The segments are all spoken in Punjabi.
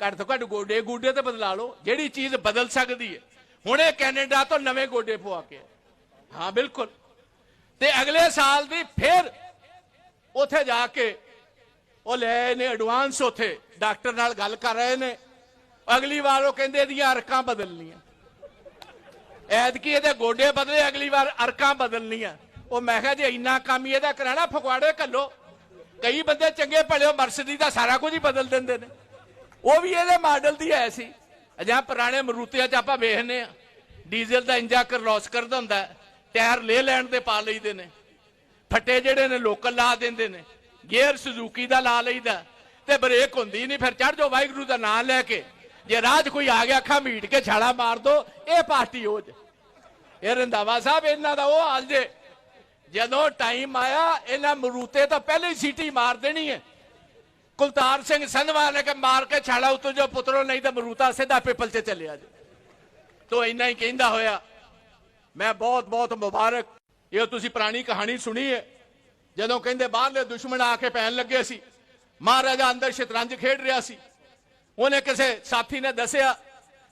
ਘੱਟ ਤੋਂ ਘੱਟ ਗੋਡੇ ਗੋਡੇ ਤੇ ਬਦਲਾ ਲਓ, ਜਿਹੜੀ ਚੀਜ਼ ਬਦਲ ਸਕਦੀ ਹੈ। ਹੁਣੇ ਕੈਨੇਡਾ ਤੋਂ ਨਵੇਂ ਗੋਡੇ ਪਵਾ ਕੇ ਹਾਂ, ਬਿਲਕੁਲ। ਤੇ ਅਗਲੇ ਸਾਲ ਦੀ ਫਿਰ ਉੱਥੇ ਜਾ ਕੇ ਉਹ ਲੈ ਨੇ ਐਡਵਾਂਸ ਉੱਥੇ। ਡਾਕਟਰ ਨਾਲ ਗੱਲ ਕਰ ਰਹੇ ਨੇ। ਅਗਲੀ ਵਾਰ ਉਹ ਕਹਿੰਦੇ ਇਹਦੀਆਂ ਅਰਕਾਂ ਬਦਲਣੀਆਂ। ਐਤਕੀ ਇਹਦੇ ਗੋਡੇ ਬਦਲੇ, ਅਗਲੀ ਵਾਰ ਅਰਕਾਂ ਬਦਲਣੀਆਂ। ਉਹ ਮੈਂ ਕਿਹਾ, ਜੇ ਇੰਨਾ ਕੰਮ ਹੀ ਇਹਦਾ ਕਰਾਣਾ ਫਗਵਾੜੇ ਕੱਲੋ ਕਈ ਬੰਦੇ ਚੰਗੇ ਭਲੇ ਮਰਸਡੀ ਦਾ ਸਾਰਾ ਕੁਝ ਹੀ ਬਦਲ ਦਿੰਦੇ ਨੇ। ਉਹ ਵੀ ਇਹਦੇ ਮਾਡਲ ਦੀ ਹੈ ਸੀ। ਅਜਾ ਪੁਰਾਣੇ ਮਰੂਤਿਆਂ 'ਚ ਆਪਾਂ ਵੇਖਨੇ ਆ ਡੀਜ਼ਲ ਦਾ ਇੰਜਾ ਕਰਲੋਸ ਕਰਦਾ ਹੁੰਦਾ ਟਾਇਰ ਲੈ ਲੈਣ ਦੇ ਪਾ ਲਈਦੇ ਨੇ। ਫੱਟੇ ਜਿਹੜੇ ਨੇ ਲੋਕਲ ਲਾ ਦਿੰਦੇ ਨੇ। ਗੇਅਰ ਸੁਜ਼ੂਕੀ ਦਾ ਲਾ ਲਈਦਾ ਤੇ ਬ੍ਰੇਕ ਹੁੰਦੀ ਨਹੀਂ, ਫਿਰ ਚੜ ਜਾਓ ਵਾਹਿਗੁਰੂ ਦਾ ਨਾਮ ਲੈ ਕੇ। ਜੇ ਰਾਹ 'ਚ ਕੋਈ ਆ ਗਿਆ, ਅੱਖਾਂ ਮੀਟ ਕੇ ਛਾਲਾ ਮਾਰ ਦੋ, ਇਹ ਪਾਰਟੀ ਹੋ ਜੇ। ਇਹ ਰੰਦਾਵਾ ਸਾਹਿਬ, ਇਹਨਾਂ ਦਾ ਉਹ ਹਾਲ ਜੇ। ਜਦੋਂ ਟਾਈਮ ਆਇਆ, ਇਹਨਾਂ ਮਰੂਤੇ ਤਾਂ ਪਹਿਲੇ ਹੀ ਸੀਟੀ ਮਾਰ ਦੇਣੀ ਹੈ। ਕੁਲਤਾਰ ਸਿੰਘ ਸੰਧਵਾ ਨੇ ਕਿ ਮਾਰ ਕੇ ਛਾਲਾ ਉਤੋ ਜੋ ਪੁੱਤਰੋ ਨਹੀਂ ਤਾਂ ਮਰੂਤਾ ਸਿੱਧਾ ਪਿੱਪਲ 'ਚ ਚੱਲਿਆ ਜੇ। ਤੋ ਇੰਨਾ ਹੀ ਕਹਿੰਦਾ ਹੋਇਆ। ਮੈਂ ਬਹੁਤ ਬਹੁਤ ਮੁਬਾਰਕ। ਇਹ ਤੁਸੀਂ ਪੁਰਾਣੀ ਕਹਾਣੀ ਸੁਣੀ ਹੈ। ਜਦੋਂ ਕਹਿੰਦੇ ਬਾਹਰਲੇ ਦੁਸ਼ਮਣ ਆ ਕੇ ਪੈਣ ਲੱਗੇ ਸੀ, ਮਹਾਰਾਜਾ ਅੰਦਰ ਸ਼ਤਰੰਜ ਖੇਡ ਰਿਹਾ ਸੀ। ਉਹਨੇ ਕਿਸੇ ਸਾਥੀ ਨੇ ਦੱਸਿਆ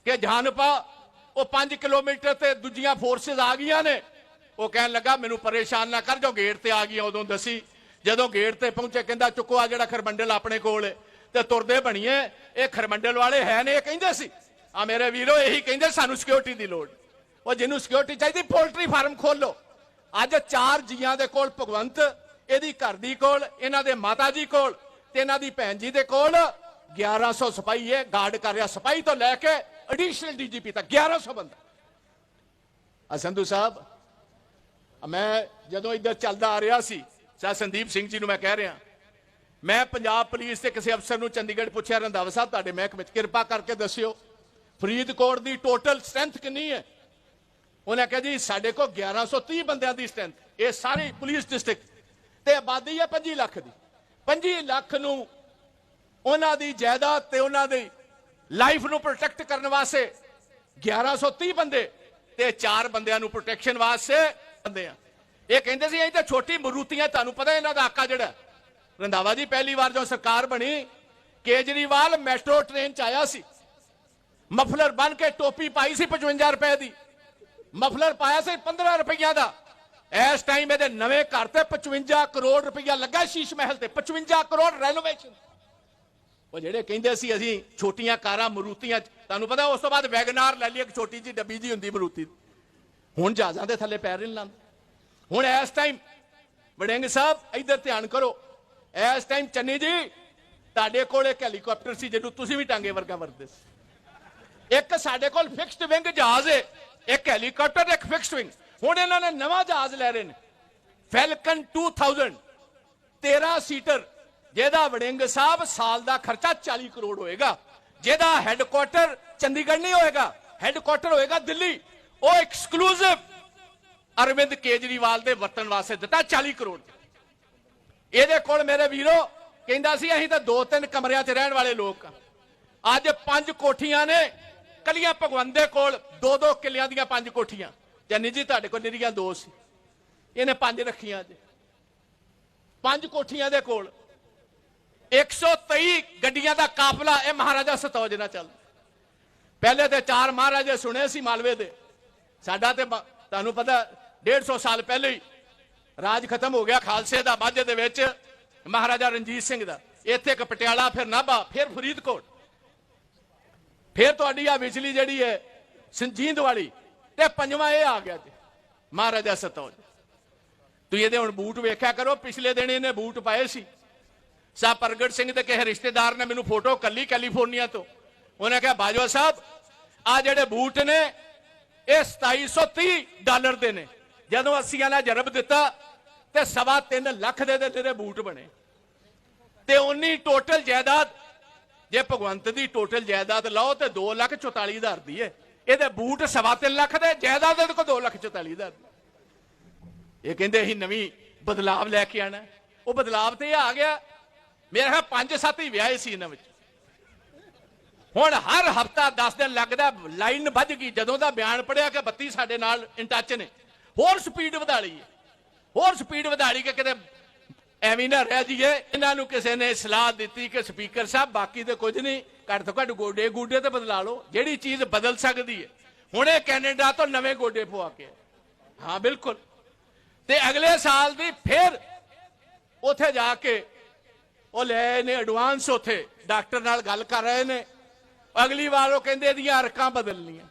ਕਿ ਜਾਨਪਾ ਉਹ 5 ਕਿਲੋਮੀਟਰ ਤੇ ਦੂਜੀਆਂ ਫੋਰਸਸ ਆ ਗਈਆਂ ਨੇ। ਉਹ ਕਹਿਣ ਲੱਗਾ, ਮੈਨੂੰ ਪਰੇਸ਼ਾਨ ਨਾ ਕਰ, ਜੋ ਗੇਟ ਤੇ ਆ ਗਈਆਂ, ਉਦੋਂ ਦੱਸੀ ਜਦੋਂ ਗੇਟ ਤੇ ਪਹੁੰਚੇ, ਕਹਿੰਦਾ, ਚੁੱਕੋ ਆ ਜਿਹੜਾ ਖਰਮੰਡਲ ਆਪਣੇ ਕੋਲ ਹੈ ਤੇ ਤੁਰਦੇ ਬਣੀਏ, ਇਹ ਖਰਮੰਡਲ ਵਾਲੇ ਹੈ ਨੇ, ਇਹ ਕਹਿੰਦੇ ਸੀ। ਆ ਮੇਰੇ ਵੀਰੋ, ਇਹੀ ਕਹਿੰਦੇ ਸਾਨੂੰ ਸਿਕਿਉਰਿਟੀ ਦੀ ਲੋੜ। ਉਹ ਜਿਹਨੂੰ ਸਿਕਿਉਰਿਟੀ ਚਾਹੀਦੀ ਪੋਲਟਰੀ ਫਾਰਮ ਖੋਲੋ। ਅੱਜ ਚਾਰ ਜੀਆਂ ਦੇ ਕੋਲ ਭਗਵੰਤ, ਇਹਦੀ ਘਰ ਦੀ ਕੋਲ, ਇਹਨਾਂ ਦੇ ਮਾਤਾ ਜੀ ਕੋਲ, ਤੇ ਇਹਨਾਂ ਦੀ ਭੈਣ ਜੀ ਦੇ ਕੋਲ 1100 ਸਿਪਾਹੀ ਹੈ ਗਾਰਡ ਕਰ ਰਿਹਾ। ਸਿਪਾਹੀ ਤੋਂ ਲੈ ਕੇ ਐਡੀਸ਼ਨਲ ਡੀਜੀਪੀ ਤੱਕ 1100 ਬੰਦਾ। ਆ ਸੰਧੂ ਸਾਹਿਬ ਮੈਂ ਜਦੋਂ ਇੱਧਰ ਚੱਲਦਾ ਆ ਰਿਹਾ ਸੀ ਸਾ ਸੰਦੀਪ ਸਿੰਘ ਜੀ ਨੂੰ ਮੈਂ ਕਹਿ ਰਿਹਾ। ਮੈਂ ਪੰਜਾਬ ਪੁਲਿਸ ਦੇ ਕਿਸੇ ਅਫਸਰ ਨੂੰ ਚੰਡੀਗੜ੍ਹ ਪੁੱਛਿਆ ਰੰਧਾਵਾ ਸਾਹਿਬ, ਤੁਹਾਡੇ ਮਹਿਕਮੇ 'ਚ ਕਿਰਪਾ ਕਰਕੇ ਦੱਸਿਓ। ਫਰੀਦਕੋਟ ਦੀ ਟੋਟਲ ਸਟਰੈਂਥ ਕਿੰਨੀ ਹੈ? ਉਹਨੇ ਕਿਹਾ ਜੀ, ਸਾਡੇ ਕੋਲ 1130 ਬੰਦਿਆਂ ਦੀ ਸਟਰੈਂਥ ਇਹ ਸਾਰੀ ਪੁਲਿਸ ਡਿਸਟ੍ਰਿਕਟ ਤੇ ਆਬਾਦੀ ਹੈ 25 ਲੱਖ ਦੀ। 25 ਲੱਖ ਨੂੰ ਉਹਨਾਂ ਦੀ ਜਾਇਦਾਦ ਤੇ ਉਹਨਾਂ ਦੀ ਲਾਈਫ ਨੂੰ ਪ੍ਰੋਟੈਕਟ ਕਰਨ ਵਾਸਤੇ 1130 ਬੰਦੇ ਤੇ ਚਾਰ ਬੰਦਿਆਂ ਨੂੰ ਪ੍ਰੋਟੈਕਸ਼ਨ ਵਾਸਤੇ ਬੰਦੇ ਆ। ਇਹ ਕਹਿੰਦੇ ਸੀ ਇਹ ਤਾਂ ਛੋਟੀ ਮਰੂਤੀਆਂ ਤੁਹਾਨੂੰ ਪਤਾ ਇਹਨਾਂ ਦਾ ਆਕਾ ਜਿਹੜਾ? ਰੰਧਾਵਾ ਜੀ, ਪਹਿਲੀ ਵਾਰ ਜਦੋਂ ਸਰਕਾਰ ਬਣੀ, ਕੇਜਰੀਵਾਲ ਮੈਟਰੋ ਟ੍ਰੇਨ ਚ ਆਇਆ ਸੀ। ਮਫਲਰ ਬਨ ਕੇ ਟੋਪੀ ਪਾਈ ਸੀ 55 ਰੁਪਏ ਦੀ। ਮਫਲਰ ਪਾਇਆ ਸੀ 15 ਰੁਪਈਆ ਦਾ। ਇਸ ਟਾਈਮ ਇਹਦੇ ਨਵੇਂ ਘਰ ਤੇ 55 ਕਰੋੜ ਰੁਪਈਆ ਲੱਗਾ ਸ਼ੀਸ਼ ਮਹਿਲ ਤੇ 55 ਕਰੋੜ ਰੈਨੋਵੇਸ਼ਨ ਉਹ ਜਿਹੜੇ ਕਹਿੰਦੇ ਸੀ, ਅਸੀਂ ਛੋਟੀਆਂ ਕਾਰਾਂ, ਮਰੂਤੀਆਂ 'ਚ- ਤੁਹਾਨੂੰ ਪਤਾ ਉਸ ਤੋਂ ਬਾਅਦ ਵੈਗਨਾਰ ਲੈ ਲਈ, ਇੱਕ ਛੋਟੀ ਜੀ ਡੱਬੀ ਜੀ ਹੁੰਦੀ ਮਰੂਤੀ। ਹੁਣ ਜਹਾਜ਼ਾਂ ਦੇ ਥੱਲੇ ਪੈਰ ਨਹੀਂ ਲਾਉਂਦੇ। ਹੁਣ ਇਸ ਟਾਈਮ ਵੜਿੰਗ ਸਾਹਿਬ, ਇੱਧਰ ਧਿਆਨ ਕਰੋ। ਇਸ ਟਾਈਮ ਚੰਨੀ ਜੀ, ਤੁਹਾਡੇ ਕੋਲ ਇੱਕ ਹੈਲੀਕਾਪਟਰ ਸੀ, ਜਿਹਨੂੰ ਤੁਸੀਂ ਵੀ ਟਾਂਗੇ ਵਰਗਾ ਵਰਦੇ ਸੀ। ਇੱਕ ਸਾਡੇ ਕੋਲ ਫਿਕਸਡ ਵਿੰਗ ਜਹਾਜ਼ ਹੈ ਇੱਕ ਹੈਲੀਕਾਪਟਰ ਇੱਕ ਫਿਕਸਡ ਵਿੰਗ ਹੁਣ ਇਹਨਾਂ ਨੇ ਨਵਾਂ ਜਹਾਜ਼ ਲੈ ਰਹੇ ਨੇ। ਫੈਲਕਨ 2000 13 ਸੀਟਰ ਜਿਹਦਾ ਵੜਿੰਗ ਸਾਹਿਬ ਸਾਲ ਦਾ ਖਰਚਾ 40 ਕਰੋੜ ਹੋਏਗਾ। ਜਿਹਦਾ ਹੈੱਡਕੁਆਟਰ ਚੰਡੀਗੜ੍ਹ ਨਹੀਂ ਹੋਏਗਾ ਹੈੱਡਕੁਆਟਰ ਹੋਏਗਾ ਦਿੱਲੀ। ਉਹ ਐਕਸਕਲੂਸਿਵ ਅਰਵਿੰਦ ਕੇਜਰੀਵਾਲ ਦੇ ਵਰਤਣ ਵਾਸਤੇ ਦਿੱਤਾ 40 ਕਰੋੜ। ਇਹਦੇ ਕੋਲ ਮੇਰੇ ਵੀਰੋ, ਕਹਿੰਦਾ ਸੀ ਅਸੀਂ ਤਾਂ ਦੋ ਤਿੰਨ ਕਮਰਿਆਂ 'ਚ ਰਹਿਣ ਵਾਲੇ ਲੋਕ ਅੱਜ ਪੰਜ ਕੋਠੀਆਂ ਨੇ, ਕਲੀਆਂ ਭਗਵੰਤ ਦੇ ਕੋਲ ਦੋ ਦੋ ਕਿੱਲਿਆਂ ਦੀਆਂ ਪੰਜ ਕੋਠੀਆਂ। ਜੰਨੀ ਜੀ ਤੁਹਾਡੇ ਕੋਲ ਨਿਰੀਆਂ ਦੋ ਸੀ। ਇਹਨੇ ਪੰਜ ਰੱਖੀਆਂ ਅੱਜ। ਪੰਜ ਕੋਠੀਆਂ ਦੇ ਕੋਲ। 123 ਗੱਡੀਆਂ ਦਾ ਕਾਫਲਾ ਇਹ ਮਹਾਰਾਜਾ ਸਤੌਜ ਨਾਲ ਚੱਲਦਾ। ਪਹਿਲੇ ਤੇ ਚਾਰ ਮਹਾਰਾਜੇ ਸੁਣੇ ਸੀ ਮਾਲਵੇ ਦੇ। ਸਾਡਾ ਤੇ ਤੁਹਾਨੂੰ ਪਤਾ 150 ਸਾਲ ਪਹਿਲੇ ਹੀ ਰਾਜ ਖਤਮ ਹੋ ਗਿਆ ਖਾਲਸੇ ਦਾ, ਮਾਝੇ ਦੇ ਵਿੱਚ ਮਹਾਰਾਜਾ ਰਣਜੀਤ ਸਿੰਘ ਦਾ। ਇੱਥੇ ਇੱਕ ਪਟਿਆਲਾ, ਫਿਰ ਨਾਭਾ, ਫਿਰ ਫਰੀਦਕੋਟ। ਫਿਰ ਤੁਹਾਡੀ ਆ ਵਿਚਲੀ ਜਿਹੜੀ ਹੈ, ਸੰਜੀਂਦ ਵਾਲੀ, ਤੇ ਪੰਜਵਾਂ ਇਹ ਆ ਗਿਆ ਜੀ, ਮਹਾਰਾਜਾ ਸਤੌਜ। ਤੁਸੀਂ ਇਹਦੇ ਹੁਣ ਬੂਟ ਵੇਖਿਆ ਕਰੋ, ਪਿਛਲੇ ਦਿਨ ਇਹਨੇ ਬੂਟ ਪਾਏ ਸੀ। ਸਾ ਪ੍ਰਗਟ ਸਿੰਘ ਦੇ ਕਿਸੇ ਰਿਸ਼ਤੇਦਾਰ ਨੇ ਮੈਨੂੰ ਫੋਟੋ ਕੱਲੀ ਕੈਲੀਫੋਰਨੀਆ ਤੋਂ। ਉਹਨੇ ਕਿਹਾ, ਬਾਜਵਾ ਸਾਹਿਬ ਆ ਜਿਹੜੇ ਬੂਟ ਨੇ, ਇਹ 2730 ਡਾਲਰ ਦੇ ਨੇ। ਜਦੋਂ ਅੱਸੀਆਂ ਨੇ ਜਰਬ ਦਿੱਤਾ, ਤੇ ਸਵਾ 3 ਲੱਖ ਦੇ ਦੇ ਤੇਰੇ ਬੂਟ ਬਣੇ। ਤੇ ਉਨੀ ਟੋਟਲ ਜਾਇਦਾਦ, ਜੇ ਭਗਵੰਤ ਦੀ ਟੋਟਲ ਜਾਇਦਾਦ ਲਾਓ, ਤੇ 2 ਲੱਖ 44 ਹਜ਼ਾਰ ਦੀ ਹੈ ਇਹਦੇ ਬੂਟ ਸਵਾ 3 ਲੱਖ ਦੇ, ਜਾਇਦਾਦ ਇਹਦੇ ਕੋਲ 2 ਲੱਖ 44 ਹਜ਼ਾਰ ਦੀ। ਇਹ ਕਹਿੰਦੇ ਅਸੀਂ ਨਵੀਂ ਬਦਲਾਵ ਲੈ ਕੇ ਆਣਾ ਉਹ ਬਦਲਾਵ ਤੇ ਇਹ ਆ ਗਿਆ। ਮੇਰੇ ਖਿਆਲ ਪੰਜ ਸੱਤ ਹੀ ਵਿਆਹੇ ਸੀ ਇਹਨਾਂ ਵਿੱਚ। ਹੁਣ ਹਰ ਹਫਤਾ 10 ਦਿਨ ਲੱਗਦਾ, ਲਾਈਨ ਵੱਧ ਗਈ। ਜਦੋਂ ਦਾ ਬਿਆਨ ਪੜਿਆ ਕਿ ਬੱਤੀ ਸਾਡੇ ਨਾਲ ਇਨ ਟੱਚ ਨੇ। ਹੋਰ ਸਪੀਡ ਵਧਾ ਲਈ ਹੈ ਹੋਰ ਸਪੀਡ ਵਧਾ ਲਈ ਕਿ ਕਿਤੇ ਐਵੇਂ ਨਾ ਰਹਿ ਜੀਏ ਇਹਨਾਂ ਨੂੰ ਕਿਸੇ ਨੇ ਸਲਾਹ ਦਿੱਤੀ ਕਿ ਸਪੀਕਰ ਸਾਹਿਬ, ਬਾਕੀ ਤੇ ਕੁਝ ਨਹੀਂ। ਘੱਟ ਤੋਂ ਘੱਟ ਗੋਡੇ ਗੂਡੇ ਤੇ ਬਦਲਾ ਲਓ। ਜਿਹੜੀ ਚੀਜ਼ ਬਦਲ ਸਕਦੀ ਹੈ। ਹੁਣ ਇਹ ਕੈਨੇਡਾ ਤੋਂ ਨਵੇਂ ਗੋਡੇ ਪਵਾ ਕੇ ਹਾਂ, ਬਿਲਕੁਲ। ਤੇ ਅਗਲੇ ਸਾਲ ਦੀ ਫਿਰ ਉੱਥੇ ਜਾ ਕੇ ਉਹ ਲੈ ਨੇ ਐਡਵਾਂਸ ਉੱਥੇ। ਡਾਕਟਰ ਨਾਲ ਗੱਲ ਕਰ ਰਹੇ ਨੇ। ਅਗਲੀ ਵਾਰ ਉਹ ਕਹਿੰਦੇ ਇਹਦੀਆਂ ਅਰਕਾਂ ਬਦਲਣੀਆਂ।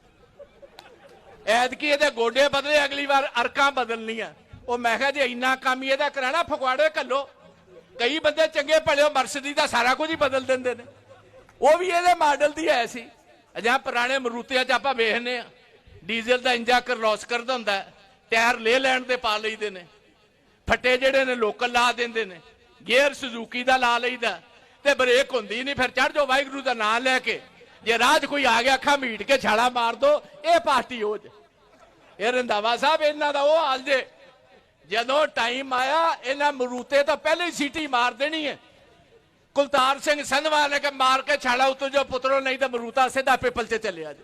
ਐਤਕੀ ਇਹਦੇ ਗੋਡੇ ਬਦਲੇ ਅਗਲੀ ਵਾਰ ਅਰਕਾਂ ਬਦਲਣੀਆਂ। ਉਹ ਮੈਂ ਕਿਹਾ ਜੇ ਇੰਨਾ ਕੰਮ ਹੀ ਇਹਦਾ ਕਰਾਣਾ, ਫਗਵਾੜੇ ਘੱਲੋ। ਕਈ ਬੰਦੇ ਚੰਗੇ ਭਲੇ ਮਰਸਦੀ ਦਾ ਸਾਰਾ ਕੁਝ ਹੀ ਬਦਲ ਦਿੰਦੇ ਨੇ। ਉਹ ਵੀ ਇਹਦੇ ਮਾਡਲ ਦੀ ਐ ਸੀ। ਅਜਾ ਪੁਰਾਣੇ ਮਰੂਤਿਆਂ 'ਚ ਆਪਾਂ ਵੇਖਨੇ ਆ ਡੀਜ਼ਲ ਦਾ ਇੰਜਾ ਕਰਲੋਸ ਕਰਦਾ ਹੁੰਦਾ ਟਾਇਰ ਲੈ ਲੈਣ ਦੇ ਪਾ ਲਈਦੇ ਨੇ। ਫੱਟੇ ਜਿਹੜੇ ਨੇ ਲੋਕਲ ਲਾ ਦਿੰਦੇ ਨੇ। ਗੇਅਰ ਸੁਜ਼ੂਕੀ ਦਾ ਲਾ ਲਈਦਾ। ਤੇ ਬ੍ਰੇਕ ਹੁੰਦੀ ਨਹੀਂ, ਫਿਰ ਚੜ ਜਾਓ, ਵਾਹਿਗੁਰੂ ਦਾ ਨਾਮ ਲੈ ਕੇ। ਜੇ ਰਾਹ 'ਚ ਕੋਈ ਆ ਗਿਆ, ਅੱਖਾਂ ਮੀਟ ਕੇ ਛਾਲਾ ਮਾਰ ਦੋ, ਇਹ ਪਾਰਟੀ ਹੋ ਜੇ। ਇਹ ਰੰਦਾਵਾ ਸਾਹਿਬ, ਇਹਨਾਂ ਦਾ ਉਹ ਹਾਲ ਜੇ। ਜਦੋਂ ਟਾਈਮ ਆਇਆ, ਇਹਨਾਂ ਮਰੂਤੇ ਤਾਂ ਪਹਿਲੇ ਹੀ ਸੀਟੀ ਮਾਰ ਦੇਣੀ ਹੈ। ਕੁਲਤਾਰ ਸਿੰਘ ਸੰਧਵਾ ਨੇ ਕਿ ਮਾਰ ਕੇ ਛਾਲਾ ਉਤੋ ਜੋ ਪੁੱਤਰੋ, ਨਹੀਂ ਤਾਂ ਮਰੂਤਾ ਸਿੱਧਾ ਪੇਪਲ 'ਚ ਚੱਲਿਆ ਜੇ।